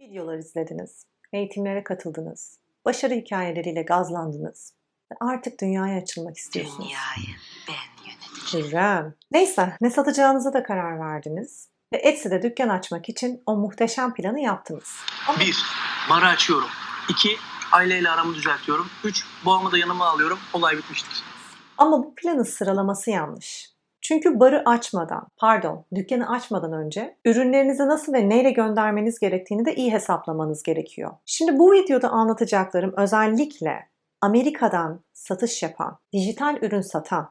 Videolar izlediniz, eğitimlere katıldınız, başarı hikayeleriyle gazlandınız ve artık dünyaya açılmak istiyorsunuz. Dünyayı ben yöneteceğim. Hürrem. Neyse, ne satacağınıza da karar verdiniz ve Etsy'de dükkan açmak için o muhteşem planı yaptınız. Ama Bir, barı açıyorum. İki, aileyle aramı düzeltiyorum. Üç, boğamı da yanıma alıyorum. Olay bitmiştir. Ama bu planın sıralaması yanlış. Çünkü barı açmadan, pardon, dükkanı açmadan önce ürünlerinizi nasıl ve neyle göndermeniz gerektiğini de iyi hesaplamanız gerekiyor. Şimdi bu videoda anlatacaklarım özellikle Amerika'dan satış yapan, dijital ürün satan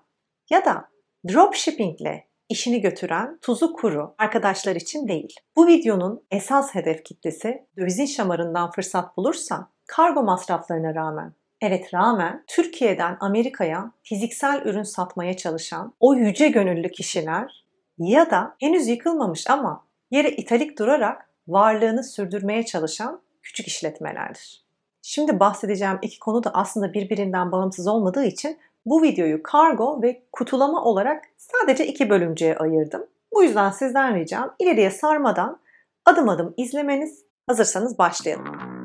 ya da dropshippingle işini götüren tuzu kuru arkadaşlar için değil. Bu videonun esas hedef kitlesi dövizin şamarından fırsat bulursa kargo masraflarına rağmen Evet rağmen Türkiye'den Amerika'ya fiziksel ürün satmaya çalışan o yüce gönüllü kişiler ya da henüz yıkılmamış ama yere italik durarak varlığını sürdürmeye çalışan küçük işletmelerdir. Şimdi bahsedeceğim iki konu da aslında birbirinden bağımsız olmadığı için bu videoyu kargo ve kutulama olarak sadece iki bölümceye ayırdım. Bu yüzden sizden ricam ileriye sarmadan adım adım izlemeniz. Hazırsanız başlayalım.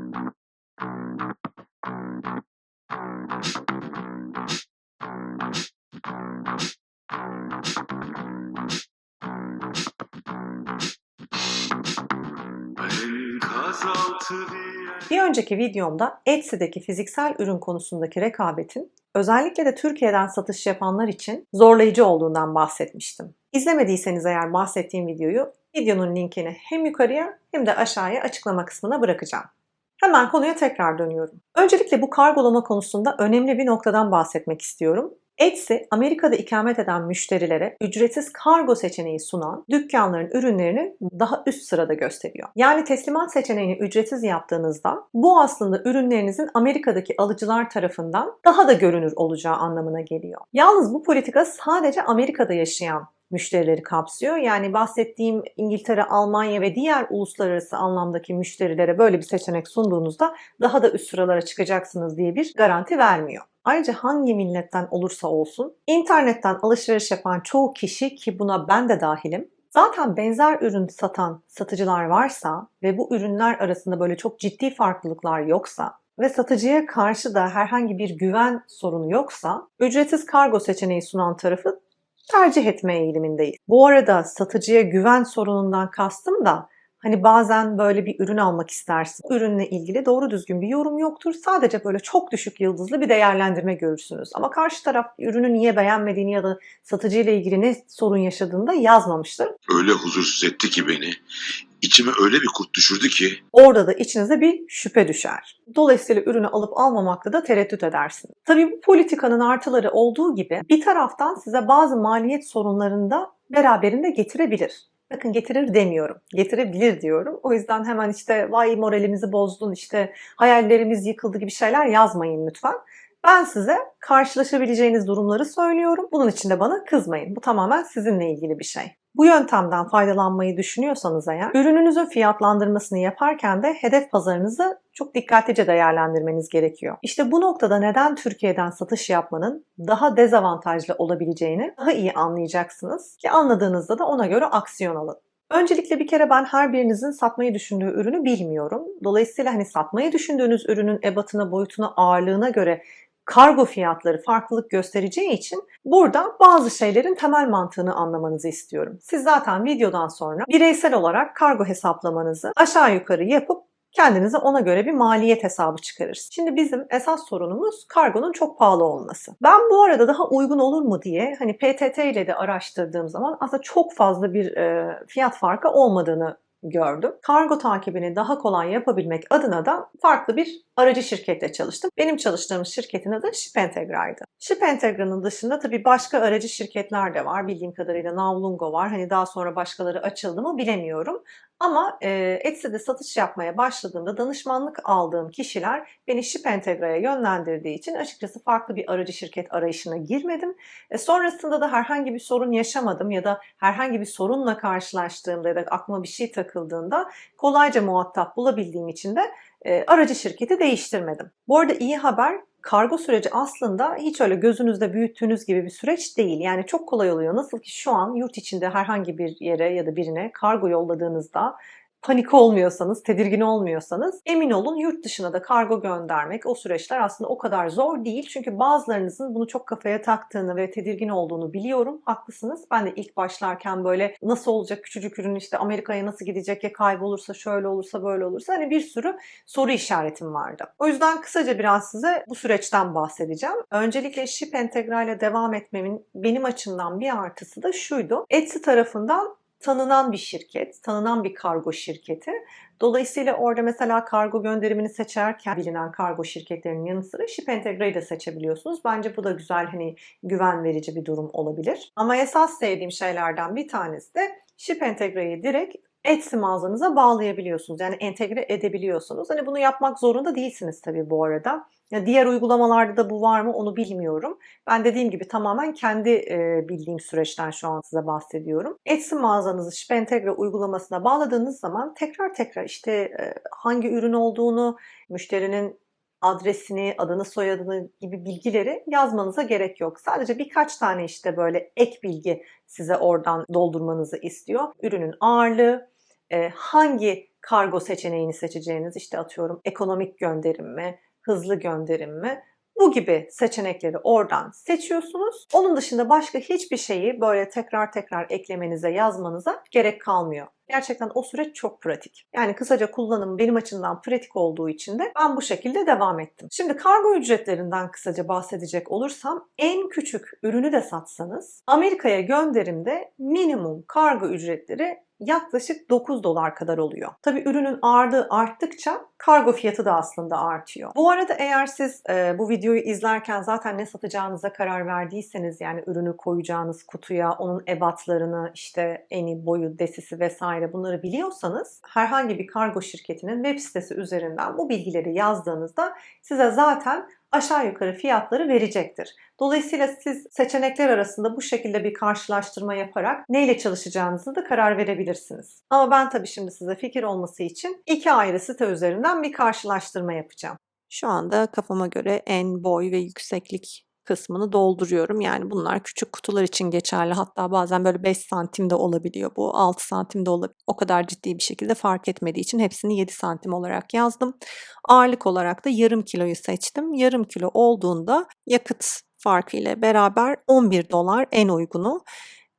Bir önceki videomda Etsy'deki fiziksel ürün konusundaki rekabetin özellikle de Türkiye'den satış yapanlar için zorlayıcı olduğundan bahsetmiştim. İzlemediyseniz eğer bahsettiğim videoyu videonun linkini hem yukarıya hem de aşağıya açıklama kısmına bırakacağım. Hemen konuya tekrar dönüyorum. Öncelikle bu kargolama konusunda önemli bir noktadan bahsetmek istiyorum. Etsy, Amerika'da ikamet eden müşterilere ücretsiz kargo seçeneği sunan dükkanların ürünlerini daha üst sırada gösteriyor. Yani teslimat seçeneğini ücretsiz yaptığınızda bu aslında ürünlerinizin Amerika'daki alıcılar tarafından daha da görünür olacağı anlamına geliyor. Yalnız bu politika sadece Amerika'da yaşayan müşterileri kapsıyor. Yani bahsettiğim İngiltere, Almanya ve diğer uluslararası anlamdaki müşterilere böyle bir seçenek sunduğunuzda daha da üst sıralara çıkacaksınız diye bir garanti vermiyor. Ayrıca hangi milletten olursa olsun internetten alışveriş yapan çoğu kişi ki buna ben de dahilim Zaten benzer ürün satan satıcılar varsa ve bu ürünler arasında böyle çok ciddi farklılıklar yoksa ve satıcıya karşı da herhangi bir güven sorunu yoksa ücretsiz kargo seçeneği sunan tarafı tercih etme eğilimindeyiz. Bu arada satıcıya güven sorunundan kastım da Hani bazen böyle bir ürün almak istersin. Ürünle ilgili doğru düzgün bir yorum yoktur. Sadece böyle çok düşük yıldızlı bir değerlendirme görürsünüz. Ama karşı taraf ürünü niye beğenmediğini ya da satıcıyla ilgili ne sorun yaşadığını da yazmamıştır. öyle huzursuz etti ki beni. İçime öyle bir kurt düşürdü ki Orada da içinize bir şüphe düşer. Dolayısıyla ürünü alıp almamakta da tereddüt edersiniz. Tabii bu politikanın artıları olduğu gibi bir taraftan size bazı maliyet sorunlarını da beraberinde getirebilir. Bakın getirir demiyorum. Getirebilir diyorum. O yüzden hemen işte vay moralimizi bozdun işte hayallerimiz yıkıldı gibi şeyler yazmayın lütfen. Ben size karşılaşabileceğiniz durumları söylüyorum. Bunun için de bana kızmayın. Bu tamamen sizinle ilgili bir şey. Bu yöntemden faydalanmayı düşünüyorsanız eğer, ürününüzün fiyatlandırmasını yaparken de hedef pazarınızı çok dikkatlice değerlendirmeniz gerekiyor. İşte bu noktada neden Türkiye'den satış yapmanın daha dezavantajlı olabileceğini daha iyi anlayacaksınız ki anladığınızda da ona göre aksiyon alın. Öncelikle bir kere ben her birinizin satmayı düşündüğü ürünü bilmiyorum. Dolayısıyla hani satmayı düşündüğünüz ürünün ebatına, boyutuna, ağırlığına göre kargo fiyatları farklılık göstereceği için burada bazı şeylerin temel mantığını anlamanızı istiyorum. Siz zaten videodan sonra bireysel olarak kargo hesaplamanızı aşağı yukarı yapıp kendinize ona göre bir maliyet hesabı çıkarırsınız. Şimdi bizim esas sorunumuz kargonun çok pahalı olması. Ben bu arada daha uygun olur mu diye hani PTT ile de araştırdığım zaman aslında çok fazla bir e, fiyat farkı olmadığını gördüm. Kargo takibini daha kolay yapabilmek adına da farklı bir aracı şirketle çalıştım. Benim çalıştığım şirketin adı Shipentegra'ydı. Shipentegra'nın dışında tabii başka aracı şirketler de var. Bildiğim kadarıyla Navlungo var. Hani daha sonra başkaları açıldı mı bilemiyorum. Ama e, Etsy'de satış yapmaya başladığımda danışmanlık aldığım kişiler beni Shipentegra'ya yönlendirdiği için açıkçası farklı bir aracı şirket arayışına girmedim. E, sonrasında da herhangi bir sorun yaşamadım ya da herhangi bir sorunla karşılaştığımda ya da aklıma bir şey takıldığında kolayca muhatap bulabildiğim için de e, aracı şirketi değiştirmedim. Bu arada iyi haber kargo süreci aslında hiç öyle gözünüzde büyüttüğünüz gibi bir süreç değil. Yani çok kolay oluyor. Nasıl ki şu an yurt içinde herhangi bir yere ya da birine kargo yolladığınızda panik olmuyorsanız, tedirgin olmuyorsanız emin olun yurt dışına da kargo göndermek o süreçler aslında o kadar zor değil. Çünkü bazılarınızın bunu çok kafaya taktığını ve tedirgin olduğunu biliyorum. Haklısınız. Ben de ilk başlarken böyle nasıl olacak küçücük ürün işte Amerika'ya nasıl gidecek ya kaybolursa şöyle olursa böyle olursa hani bir sürü soru işaretim vardı. O yüzden kısaca biraz size bu süreçten bahsedeceğim. Öncelikle Ship Entegra ile devam etmemin benim açımdan bir artısı da şuydu. Etsy tarafından tanınan bir şirket, tanınan bir kargo şirketi. Dolayısıyla orada mesela kargo gönderimini seçerken bilinen kargo şirketlerinin yanı sıra Ship Integra'yı da seçebiliyorsunuz. Bence bu da güzel hani güven verici bir durum olabilir. Ama esas sevdiğim şeylerden bir tanesi de Ship Integra'yı direkt Etsy mağazanıza bağlayabiliyorsunuz. Yani entegre edebiliyorsunuz. Hani bunu yapmak zorunda değilsiniz tabii bu arada. Ya diğer uygulamalarda da bu var mı onu bilmiyorum. Ben dediğim gibi tamamen kendi e, bildiğim süreçten şu an size bahsediyorum. Etsy mağazanızı Spentegra uygulamasına bağladığınız zaman tekrar tekrar işte e, hangi ürün olduğunu, müşterinin adresini, adını, soyadını gibi bilgileri yazmanıza gerek yok. Sadece birkaç tane işte böyle ek bilgi size oradan doldurmanızı istiyor. Ürünün ağırlığı, e, hangi kargo seçeneğini seçeceğiniz işte atıyorum ekonomik gönderim mi, hızlı gönderim mi? Bu gibi seçenekleri oradan seçiyorsunuz. Onun dışında başka hiçbir şeyi böyle tekrar tekrar eklemenize, yazmanıza gerek kalmıyor. Gerçekten o süreç çok pratik. Yani kısaca kullanım benim açımdan pratik olduğu için de ben bu şekilde devam ettim. Şimdi kargo ücretlerinden kısaca bahsedecek olursam en küçük ürünü de satsanız Amerika'ya gönderimde minimum kargo ücretleri yaklaşık 9 dolar kadar oluyor. Tabi ürünün ağırlığı arttıkça kargo fiyatı da aslında artıyor. Bu arada eğer siz e, bu videoyu izlerken zaten ne satacağınıza karar verdiyseniz yani ürünü koyacağınız kutuya, onun ebatlarını, işte eni, boyu, desisi vesaire bunları biliyorsanız herhangi bir kargo şirketinin web sitesi üzerinden bu bilgileri yazdığınızda size zaten aşağı yukarı fiyatları verecektir. Dolayısıyla siz seçenekler arasında bu şekilde bir karşılaştırma yaparak neyle çalışacağınızı da karar verebilirsiniz. Ama ben tabii şimdi size fikir olması için iki ayrı site üzerinden bir karşılaştırma yapacağım. Şu anda kafama göre en boy ve yükseklik kısmını dolduruyorum. Yani bunlar küçük kutular için geçerli. Hatta bazen böyle 5 santim de olabiliyor bu. 6 santim de olabiliyor. O kadar ciddi bir şekilde fark etmediği için hepsini 7 santim olarak yazdım. Ağırlık olarak da yarım kiloyu seçtim. Yarım kilo olduğunda yakıt farkı ile beraber 11 dolar en uygunu.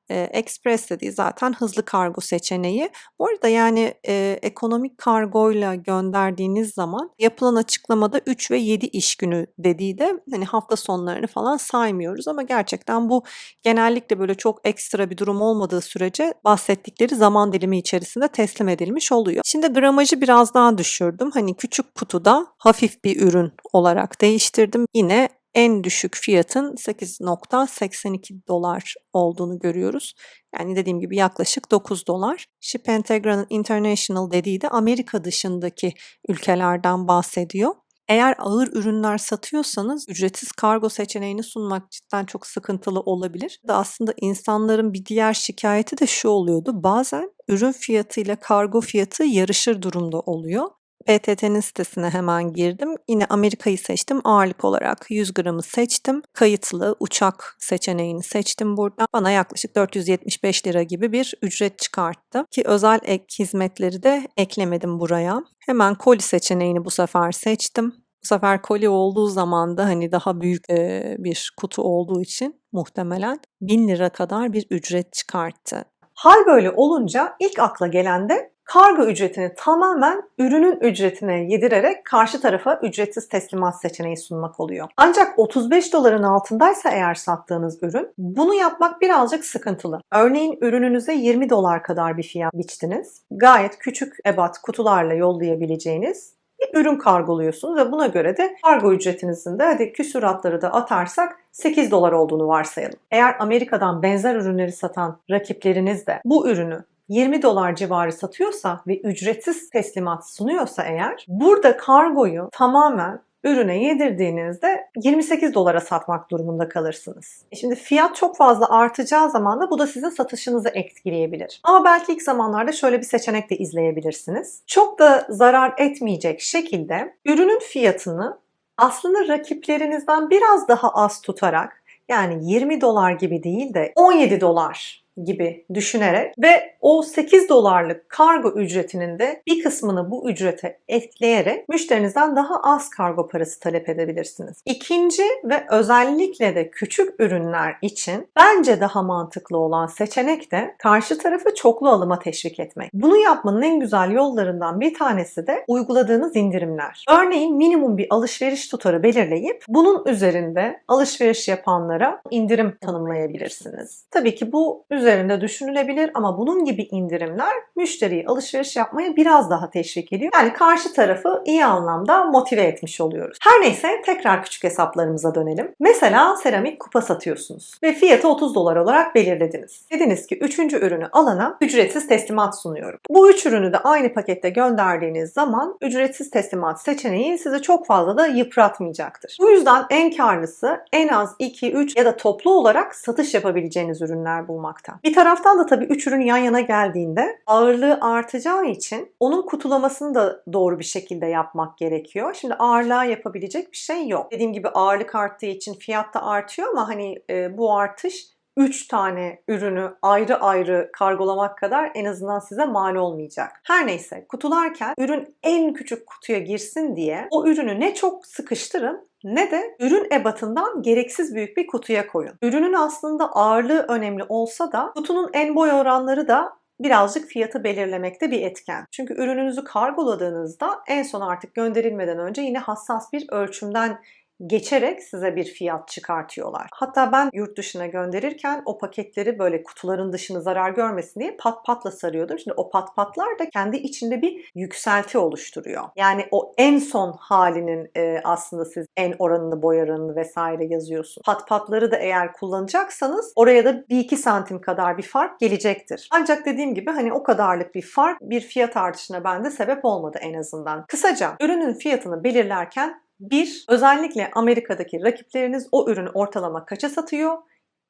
E, Express dediği zaten hızlı kargo seçeneği. Bu arada yani e, ekonomik kargoyla gönderdiğiniz zaman yapılan açıklamada 3 ve 7 iş günü dediği de hani hafta sonlarını falan saymıyoruz ama gerçekten bu genellikle böyle çok ekstra bir durum olmadığı sürece bahsettikleri zaman dilimi içerisinde teslim edilmiş oluyor. Şimdi gramajı biraz daha düşürdüm. Hani küçük kutuda hafif bir ürün olarak değiştirdim. Yine en düşük fiyatın 8.82 dolar olduğunu görüyoruz. Yani dediğim gibi yaklaşık 9 dolar. Ship Integra'nın International dediği de Amerika dışındaki ülkelerden bahsediyor. Eğer ağır ürünler satıyorsanız ücretsiz kargo seçeneğini sunmak cidden çok sıkıntılı olabilir. Da aslında insanların bir diğer şikayeti de şu oluyordu. Bazen ürün fiyatı ile kargo fiyatı yarışır durumda oluyor. PTT'nin sitesine hemen girdim. Yine Amerika'yı seçtim. Ağırlık olarak 100 gramı seçtim. Kayıtlı uçak seçeneğini seçtim burada. Bana yaklaşık 475 lira gibi bir ücret çıkarttı. Ki özel ek hizmetleri de eklemedim buraya. Hemen koli seçeneğini bu sefer seçtim. Bu sefer koli olduğu zaman da hani daha büyük e, bir kutu olduğu için muhtemelen 1000 lira kadar bir ücret çıkarttı. Hal böyle olunca ilk akla gelen de kargo ücretini tamamen ürünün ücretine yedirerek karşı tarafa ücretsiz teslimat seçeneği sunmak oluyor. Ancak 35 doların altındaysa eğer sattığınız ürün bunu yapmak birazcık sıkıntılı. Örneğin ürününüze 20 dolar kadar bir fiyat biçtiniz. Gayet küçük ebat kutularla yollayabileceğiniz bir ürün kargoluyorsunuz ve buna göre de kargo ücretinizin de hadi küsuratları da atarsak 8 dolar olduğunu varsayalım. Eğer Amerika'dan benzer ürünleri satan rakipleriniz de bu ürünü 20 dolar civarı satıyorsa ve ücretsiz teslimat sunuyorsa eğer burada kargoyu tamamen ürüne yedirdiğinizde 28 dolara satmak durumunda kalırsınız. E Şimdi fiyat çok fazla artacağı zaman da bu da sizin satışınızı etkileyebilir. Ama belki ilk zamanlarda şöyle bir seçenek de izleyebilirsiniz. Çok da zarar etmeyecek şekilde ürünün fiyatını aslında rakiplerinizden biraz daha az tutarak yani 20 dolar gibi değil de 17 dolar gibi düşünerek ve o 8 dolarlık kargo ücretinin de bir kısmını bu ücrete ekleyerek müşterinizden daha az kargo parası talep edebilirsiniz. İkinci ve özellikle de küçük ürünler için bence daha mantıklı olan seçenek de karşı tarafı çoklu alıma teşvik etmek. Bunu yapmanın en güzel yollarından bir tanesi de uyguladığınız indirimler. Örneğin minimum bir alışveriş tutarı belirleyip bunun üzerinde alışveriş yapanlara indirim tanımlayabilirsiniz. Tabii ki bu üzerinde düşünülebilir ama bunun gibi indirimler müşteriyi alışveriş yapmaya biraz daha teşvik ediyor. Yani karşı tarafı iyi anlamda motive etmiş oluyoruz. Her neyse tekrar küçük hesaplarımıza dönelim. Mesela seramik kupa satıyorsunuz ve fiyatı 30 dolar olarak belirlediniz. Dediniz ki 3. ürünü alana ücretsiz teslimat sunuyorum. Bu 3 ürünü de aynı pakette gönderdiğiniz zaman ücretsiz teslimat seçeneği sizi çok fazla da yıpratmayacaktır. Bu yüzden en karlısı en az 2, 3 ya da toplu olarak satış yapabileceğiniz ürünler bulmakta. Bir taraftan da tabii 3 ürün yan yana geldiğinde ağırlığı artacağı için onun kutulamasını da doğru bir şekilde yapmak gerekiyor. Şimdi ağırlığa yapabilecek bir şey yok. Dediğim gibi ağırlık arttığı için fiyat da artıyor ama hani e, bu artış 3 tane ürünü ayrı ayrı kargolamak kadar en azından size mal olmayacak. Her neyse kutularken ürün en küçük kutuya girsin diye o ürünü ne çok sıkıştırın ne de ürün ebatından gereksiz büyük bir kutuya koyun. Ürünün aslında ağırlığı önemli olsa da kutunun en boy oranları da birazcık fiyatı belirlemekte bir etken. Çünkü ürününüzü kargoladığınızda en son artık gönderilmeden önce yine hassas bir ölçümden geçerek size bir fiyat çıkartıyorlar. Hatta ben yurt dışına gönderirken o paketleri böyle kutuların dışını zarar görmesin diye pat patla sarıyordum. Şimdi o pat patlar da kendi içinde bir yükselti oluşturuyor. Yani o en son halinin e, aslında siz en oranını, boy oranını vesaire yazıyorsun. Pat patları da eğer kullanacaksanız oraya da bir iki santim kadar bir fark gelecektir. Ancak dediğim gibi hani o kadarlık bir fark bir fiyat artışına bende sebep olmadı en azından. Kısaca ürünün fiyatını belirlerken bir, özellikle Amerika'daki rakipleriniz o ürünü ortalama kaça satıyor?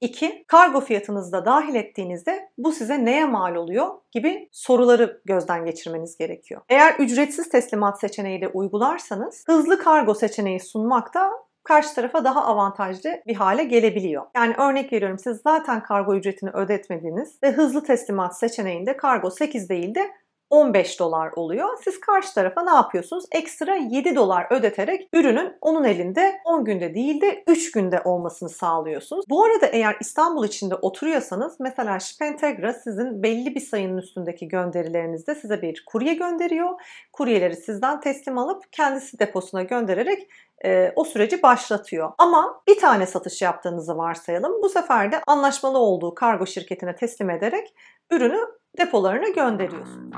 İki, kargo fiyatınızı da dahil ettiğinizde bu size neye mal oluyor gibi soruları gözden geçirmeniz gerekiyor. Eğer ücretsiz teslimat seçeneği de uygularsanız hızlı kargo seçeneği sunmak da karşı tarafa daha avantajlı bir hale gelebiliyor. Yani örnek veriyorum siz zaten kargo ücretini ödetmediniz ve hızlı teslimat seçeneğinde kargo 8 değil de 15 dolar oluyor. Siz karşı tarafa ne yapıyorsunuz? Ekstra 7 dolar ödeterek ürünün onun elinde 10 günde değil de 3 günde olmasını sağlıyorsunuz. Bu arada eğer İstanbul içinde oturuyorsanız mesela Spentegra sizin belli bir sayının üstündeki gönderilerinizde size bir kurye gönderiyor. Kuryeleri sizden teslim alıp kendisi deposuna göndererek e, o süreci başlatıyor. Ama bir tane satış yaptığınızı varsayalım. Bu sefer de anlaşmalı olduğu kargo şirketine teslim ederek ürünü depolarına gönderiyorsun.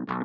Neyine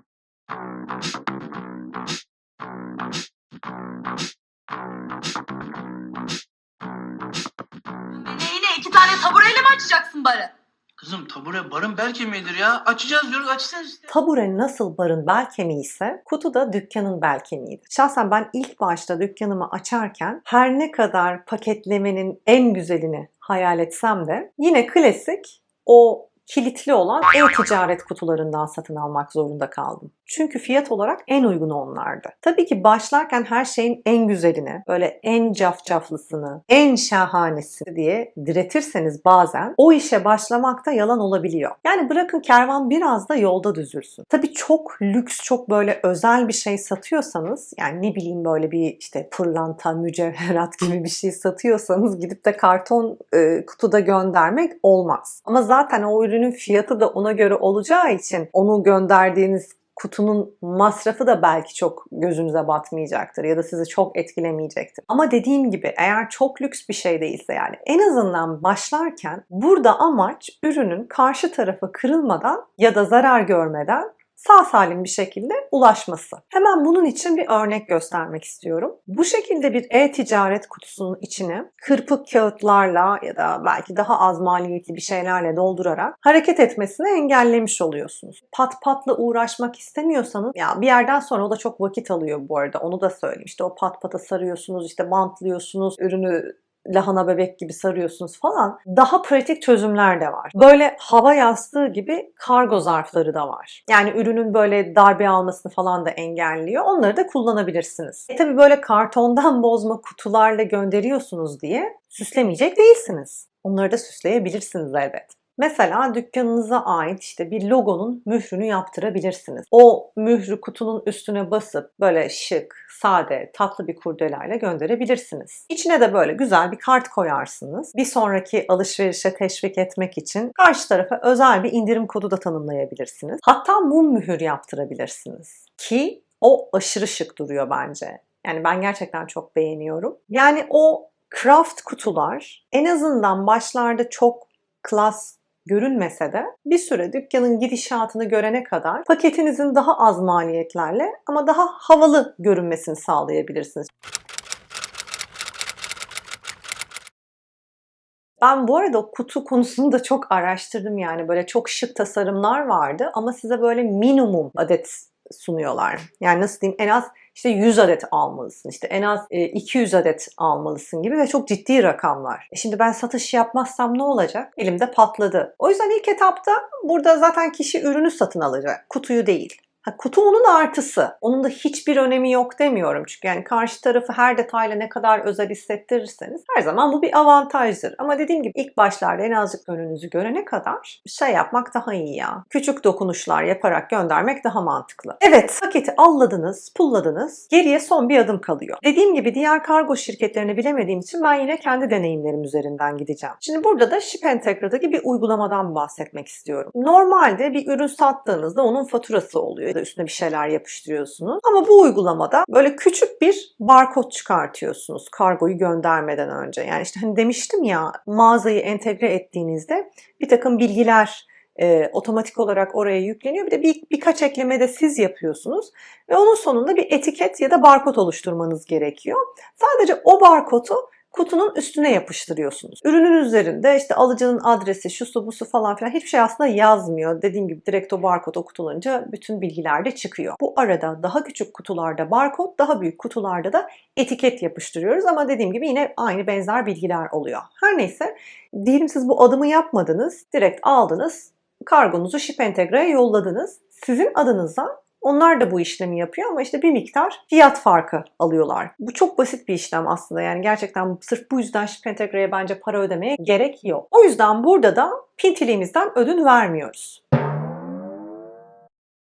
iki tane tabureyle mi açacaksın barı? Kızım tabure barın bel kemiğidir ya. Açacağız diyoruz açacağız işte. Tabure nasıl barın bel kemiği ise kutu da dükkanın bel kemiğidir. Şahsen ben ilk başta dükkanımı açarken her ne kadar paketlemenin en güzelini hayal etsem de yine klasik o kilitli olan e-ticaret kutularından satın almak zorunda kaldım. Çünkü fiyat olarak en uygun onlardı. Tabii ki başlarken her şeyin en güzelini, böyle en cafcaflısını, en şahanesi diye diretirseniz bazen o işe başlamakta yalan olabiliyor. Yani bırakın kervan biraz da yolda düzülsün. Tabii çok lüks, çok böyle özel bir şey satıyorsanız, yani ne bileyim böyle bir işte pırlanta, mücevherat gibi bir şey satıyorsanız gidip de karton e, kutuda göndermek olmaz. Ama zaten o ürünün fiyatı da ona göre olacağı için onu gönderdiğiniz kutunun masrafı da belki çok gözünüze batmayacaktır ya da sizi çok etkilemeyecektir. Ama dediğim gibi eğer çok lüks bir şey değilse yani en azından başlarken burada amaç ürünün karşı tarafı kırılmadan ya da zarar görmeden sağ salim bir şekilde ulaşması. Hemen bunun için bir örnek göstermek istiyorum. Bu şekilde bir e-ticaret kutusunun içine kırpık kağıtlarla ya da belki daha az maliyetli bir şeylerle doldurarak hareket etmesini engellemiş oluyorsunuz. Pat patla uğraşmak istemiyorsanız ya bir yerden sonra o da çok vakit alıyor bu arada onu da söyleyeyim. İşte o pat pata sarıyorsunuz, işte bantlıyorsunuz, ürünü lahana bebek gibi sarıyorsunuz falan. Daha pratik çözümler de var. Böyle hava yastığı gibi kargo zarfları da var. Yani ürünün böyle darbe almasını falan da engelliyor. Onları da kullanabilirsiniz. E tabii böyle kartondan bozma kutularla gönderiyorsunuz diye süslemeyecek değilsiniz. Onları da süsleyebilirsiniz elbet. Mesela dükkanınıza ait işte bir logonun mührünü yaptırabilirsiniz. O mührü kutunun üstüne basıp böyle şık, sade, tatlı bir kurdelayla gönderebilirsiniz. İçine de böyle güzel bir kart koyarsınız. Bir sonraki alışverişe teşvik etmek için karşı tarafa özel bir indirim kodu da tanımlayabilirsiniz. Hatta mum mühür yaptırabilirsiniz. Ki o aşırı şık duruyor bence. Yani ben gerçekten çok beğeniyorum. Yani o craft kutular en azından başlarda çok klas görünmese de bir süre dükkanın gidişatını görene kadar paketinizin daha az maliyetlerle ama daha havalı görünmesini sağlayabilirsiniz. Ben bu arada kutu konusunu da çok araştırdım yani böyle çok şık tasarımlar vardı ama size böyle minimum adet sunuyorlar. Yani nasıl diyeyim en az işte 100 adet almalısın, işte en az e, 200 adet almalısın gibi ve çok ciddi rakamlar. E şimdi ben satış yapmazsam ne olacak? Elimde patladı. O yüzden ilk etapta burada zaten kişi ürünü satın alacak, kutuyu değil. Ha, kutu onun artısı. Onun da hiçbir önemi yok demiyorum. Çünkü yani karşı tarafı her detayla ne kadar özel hissettirirseniz her zaman bu bir avantajdır. Ama dediğim gibi ilk başlarda en azıcık önünüzü görene kadar şey yapmak daha iyi ya. Küçük dokunuşlar yaparak göndermek daha mantıklı. Evet paketi alladınız, pulladınız. Geriye son bir adım kalıyor. Dediğim gibi diğer kargo şirketlerini bilemediğim için ben yine kendi deneyimlerim üzerinden gideceğim. Şimdi burada da Ship Integra'daki bir uygulamadan bahsetmek istiyorum. Normalde bir ürün sattığınızda onun faturası oluyor da üstüne bir şeyler yapıştırıyorsunuz. Ama bu uygulamada böyle küçük bir barkod çıkartıyorsunuz kargoyu göndermeden önce. Yani işte hani demiştim ya mağazayı entegre ettiğinizde bir takım bilgiler e, otomatik olarak oraya yükleniyor. Bir de bir, birkaç ekleme de siz yapıyorsunuz. Ve onun sonunda bir etiket ya da barkod oluşturmanız gerekiyor. Sadece o barkodu kutunun üstüne yapıştırıyorsunuz. Ürünün üzerinde işte alıcının adresi, şusu busu falan filan hiçbir şey aslında yazmıyor. Dediğim gibi direkt o barkod okutulanınca bütün bilgiler de çıkıyor. Bu arada daha küçük kutularda barkod, daha büyük kutularda da etiket yapıştırıyoruz ama dediğim gibi yine aynı benzer bilgiler oluyor. Her neyse diyelim siz bu adımı yapmadınız, direkt aldınız, kargonuzu Ship Entegre'ye yolladınız. Sizin adınıza onlar da bu işlemi yapıyor ama işte bir miktar fiyat farkı alıyorlar. Bu çok basit bir işlem aslında. Yani gerçekten sırf bu yüzden Integre'ye bence para ödemeye gerek yok. O yüzden burada da pintiliğimizden ödün vermiyoruz.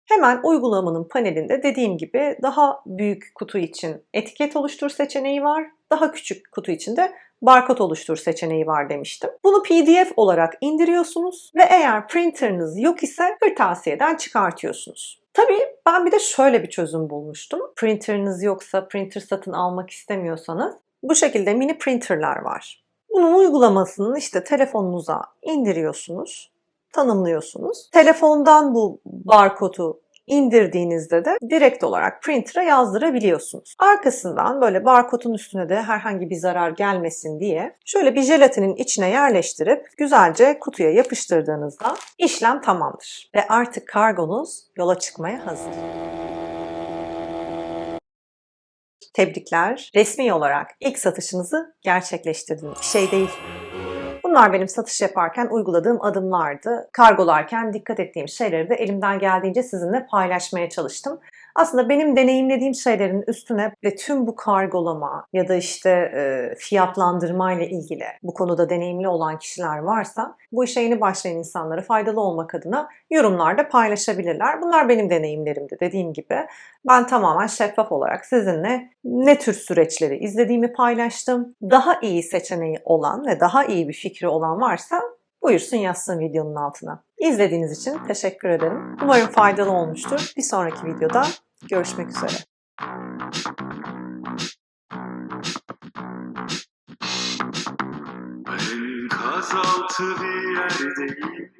Hemen uygulamanın panelinde dediğim gibi daha büyük kutu için etiket oluştur seçeneği var. Daha küçük kutu için de barkod oluştur seçeneği var demiştim. Bunu PDF olarak indiriyorsunuz ve eğer printerınız yok ise kırtasiyeden çıkartıyorsunuz. Tabii ben bir de şöyle bir çözüm bulmuştum. Printeriniz yoksa, printer satın almak istemiyorsanız bu şekilde mini printerlar var. Bunun uygulamasını işte telefonunuza indiriyorsunuz, tanımlıyorsunuz. Telefondan bu barkodu indirdiğinizde de direkt olarak printer'a yazdırabiliyorsunuz. Arkasından böyle barkodun üstüne de herhangi bir zarar gelmesin diye şöyle bir jelatinin içine yerleştirip güzelce kutuya yapıştırdığınızda işlem tamamdır. Ve artık kargonuz yola çıkmaya hazır. Tebrikler. Resmi olarak ilk satışınızı gerçekleştirdiniz. Şey değil. Bunlar benim satış yaparken uyguladığım adımlardı. Kargolarken dikkat ettiğim şeyleri de elimden geldiğince sizinle paylaşmaya çalıştım. Aslında benim deneyimlediğim şeylerin üstüne ve tüm bu kargolama ya da işte e, fiyatlandırma ile ilgili bu konuda deneyimli olan kişiler varsa bu işe yeni başlayan insanlara faydalı olmak adına yorumlarda paylaşabilirler. Bunlar benim deneyimlerimdi dediğim gibi. Ben tamamen şeffaf olarak sizinle ne tür süreçleri izlediğimi paylaştım. Daha iyi seçeneği olan ve daha iyi bir fikri olan varsa buyursun yazsın videonun altına. İzlediğiniz için teşekkür ederim. Umarım faydalı olmuştur. Bir sonraki videoda görüşmek üzere. Kazaltı bir yerdeyim